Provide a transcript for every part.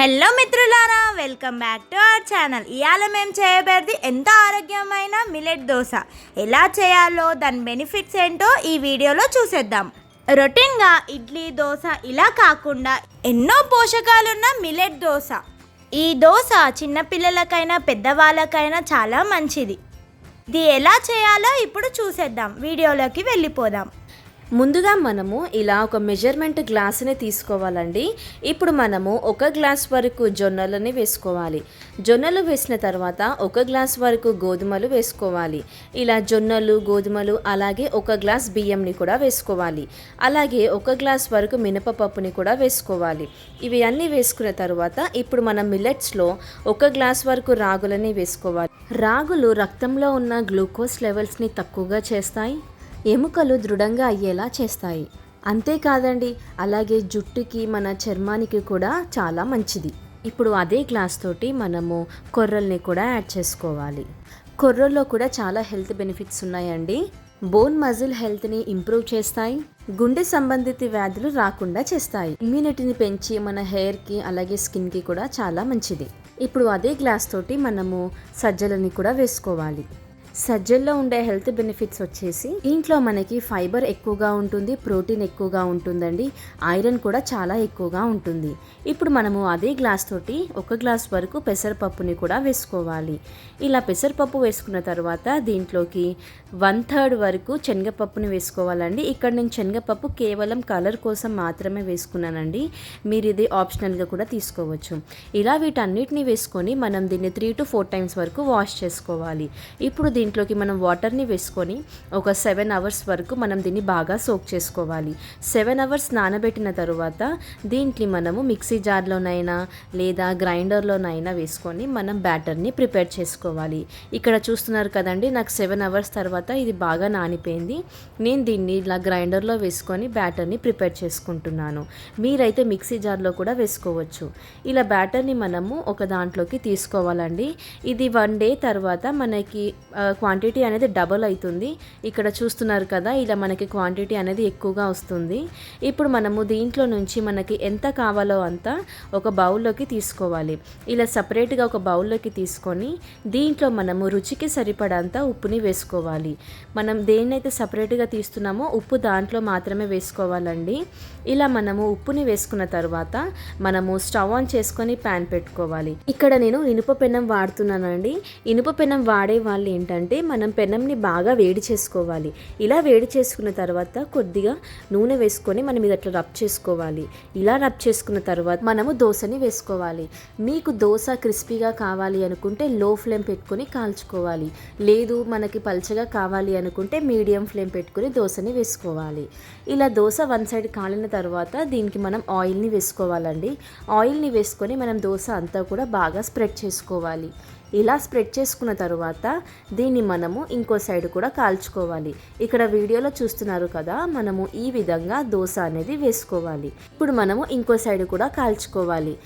Hello మిత్రులారా welcome back to our channel. ఇవాళ మేము చేయబేది ఎంత ఆరోగ్యమైన మిలెట్ దోశ. ఎలా చేయాలో దాని బెనిఫిట్స్ ఏంటో ఈ వీడియోలో చూసేద్దాం. రొటీన్గా ఇడ్లీ దోశ ఇలా కాకుండా ఎన్నో పోషకాలున్న మిలెట్ దోశ. ఈ దోశ చిన్నపిల్లలకైనా పెద్దవాళ్ళకైనా చాలా మంచిది. ఇది ఎలా చేయాలో ఇప్పుడు చూసేద్దాం. వీడియోలోకి వెళ్ళిపోదాం. ముందుగా మనము ఇలా ఒక మెజర్మెంట్ గ్లాసుని తీసుకోవాలండి. ఇప్పుడు మనము ఒక గ్లాస్ వరకు జొన్నలని వేసుకోవాలి. జొన్నలు వేసిన తర్వాత ఒక గ్లాస్ వరకు గోధుమలు వేసుకోవాలి. ఇలా జొన్నలు గోధుమలు అలాగే ఒక గ్లాస్ బియ్యంని కూడా వేసుకోవాలి. అలాగే ఒక గ్లాస్ వరకు మినపపప్పుని కూడా వేసుకోవాలి. ఇవి అన్నీ వేసుకున్న తర్వాత ఇప్పుడు మనం మిల్లెట్స్లో ఒక గ్లాస్ వరకు రాగులని వేసుకోవాలి. రాగులు రక్తంలో ఉన్న గ్లూకోజ్ లెవెల్స్ని తక్కువగా చేస్తాయి. ఎముకలు దృఢంగా అయ్యేలా చేస్తాయి. అంతేకాదండి అలాగే జుట్టుకి మన చర్మానికి కూడా చాలా మంచిది. ఇప్పుడు అదే గ్లాస్ తోటి మనము కొర్రల్ని కూడా యాడ్ చేసుకోవాలి. కొర్రల్లో కూడా చాలా హెల్త్ బెనిఫిట్స్ ఉన్నాయండి. బోన్ మజిల్ హెల్త్ని ఇంప్రూవ్ చేస్తాయి. గుండె సంబంధిత వ్యాధులు రాకుండా చేస్తాయి. ఇమ్యూనిటీని పెంచి మన హెయిర్కి అలాగే స్కిన్కి కూడా చాలా మంచిది. ఇప్పుడు అదే గ్లాస్ తోటి మనము సజ్జలని కూడా వేసుకోవాలి. సజ్జల్లో ఉండే హెల్త్ బెనిఫిట్స్ వచ్చేసి దీంట్లో మనకి ఫైబర్ ఎక్కువగా ఉంటుంది ప్రోటీన్ ఎక్కువగా ఉంటుందండి ఐరన్ కూడా చాలా ఎక్కువగా ఉంటుంది. ఇప్పుడు మనము అదే గ్లాస్ తోటి ఒక గ్లాస్ వరకు పెసరపప్పుని కూడా వేసుకోవాలి. ఇలా పెసరపప్పు వేసుకున్న తర్వాత దీంట్లోకి వన్ థర్డ్ వరకు శనగపప్పుని వేసుకోవాలండి. ఇక్కడ నేను శనగపప్పు కేవలం కలర్ కోసం మాత్రమే వేసుకున్నానండి. మీరు ఇది ఆప్షనల్గా కూడా తీసుకోవచ్చు. ఇలా వీటన్నిటిని వేసుకొని మనం దీన్ని త్రీ టు ఫోర్ టైమ్స్ వరకు వాష్ చేసుకోవాలి. ఇప్పుడు దీంట్లోకి మనం వాటర్ని వేసుకొని ఒక సెవెన్ అవర్స్ వరకు మనం దీన్ని బాగా సోక్ చేసుకోవాలి. సెవెన్ అవర్స్ నానబెట్టిన తర్వాత దీంట్లో మనము మిక్సీ జార్లోనైనా లేదా గ్రైండర్లోనైనా వేసుకొని మనం బ్యాటర్ని ప్రిపేర్ చేసుకోవాలి. ఇక్కడ చూస్తున్నారు కదండి నాకు సెవెన్ అవర్స్ తర్వాత ఇది బాగా నానిపోయింది. నేను దీన్ని ఇలా గ్రైండర్లో వేసుకొని బ్యాటర్ని ప్రిపేర్ చేసుకుంటున్నాను. మీరైతే మిక్సీ జార్లో కూడా వేసుకోవచ్చు. ఇలా బ్యాటర్ని మనము ఒక దాంట్లోకి తీసుకోవాలండి. ఇది వన్ డే తర్వాత మనకి క్వాంటిటీ అనేది డబల్ అవుతుంది. ఇక్కడ చూస్తున్నారు కదా ఇలా మనకి క్వాంటిటీ అనేది ఎక్కువగా వస్తుంది. ఇప్పుడు మనము దీంట్లో నుంచి మనకి ఎంత కావాలో అంత ఒక బౌల్లోకి తీసుకోవాలి. ఇలా సపరేట్గా ఒక బౌల్లోకి తీసుకొని దీంట్లో మనము రుచికి సరిపడంత ఉప్పుని వేసుకోవాలి. మనం దేన్నైతే సపరేట్గా తీస్తున్నామో ఉప్పు దాంట్లో మాత్రమే వేసుకోవాలండి. ఇలా మనము ఉప్పుని వేసుకున్న తర్వాత మనము స్టవ్ ఆన్ చేసుకొని ప్యాన్ పెట్టుకోవాలి. ఇక్కడ నేను ఇనుప పెనం వాడుతున్నానండి. ఇనుప పెనం వాడే వాళ్ళు ఏంటంటే మనం పెనంని బాగా వేడి చేసుకోవాలి. ఇలా వేడి చేసుకున్న తర్వాత కొద్దిగా నూనె వేసుకొని మనం ఇది అట్లా రబ్ చేసుకోవాలి. ఇలా రబ్ చేసుకున్న తర్వాత మనము దోశని వేసుకోవాలి. మీకు దోశ క్రిస్పీగా కావాలి అనుకుంటే లో ఫ్లేమ్ పెట్టుకొని కాల్చుకోవాలి. లేదు మనకి పల్చగా కావాలి అనుకుంటే మీడియం ఫ్లేమ్ పెట్టుకొని దోశని వేసుకోవాలి. ఇలా దోశ వన్ సైడ్ కాలిన తర్వాత దీనికి మనం ఆయిల్ని వేసుకోవాలండి. ఆయిల్ని వేసుకొని మనం దోశ అంతా కూడా బాగా స్ప్రెడ్ చేసుకోవాలి. ఇలా స్ప్రెడ్ చేసుకున్న తర్వాత దీన్ని మనము ఇంకో సైడ్ కూడా కాల్చుకోవాలి. ఇక్కడ వీడియోలో చూస్తున్నారు కదా మనము ఈ విధంగా దోశ అనేది వేసుకోవాలి. ఇప్పుడు మనము ఇంకో సైడ్ కూడా కాల్చుకోవాలి.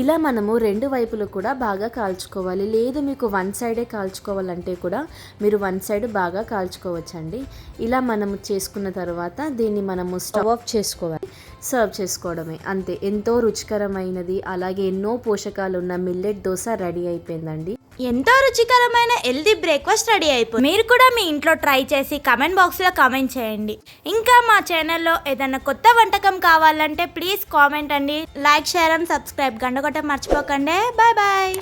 ఇలా మనము రెండు వైపులు కూడా బాగా కాల్చుకోవాలి. లేదు మీకు వన్ సైడే కాల్చుకోవాలంటే కూడా మీరు వన్ సైడ్ బాగా కాల్చుకోవచ్చండి. ఇలా మనము చేసుకున్న తర్వాత దీన్ని మనము స్టవ్ ఆఫ్ చేసుకోవాలి. సర్వ్ చేసుకోవడమే. అంతే. ఎంతో రుచికరమైనది అలాగే ఎన్నో పోషకాలు ఉన్న మిల్లెట్ దోశ రెడీ అయిపోయిందండి. ఎంతో రుచికరమైన హెల్దీ బ్రేక్ఫాస్ట్ రెడీ అయిపోయింది. మీరు కూడా మీ ఇంట్లో ట్రై చేసి కమెంట్ బాక్స్లో కామెంట్ చేయండి. ఇంకా మా ఛానల్లో ఏదైనా కొత్త వంటకం కావాలంటే ప్లీజ్ కామెంట్ అండి. లైక్ షేర్ అండ్ సబ్స్క్రైబ్ గండగొట్ట మర్చిపోకండి. Bye bye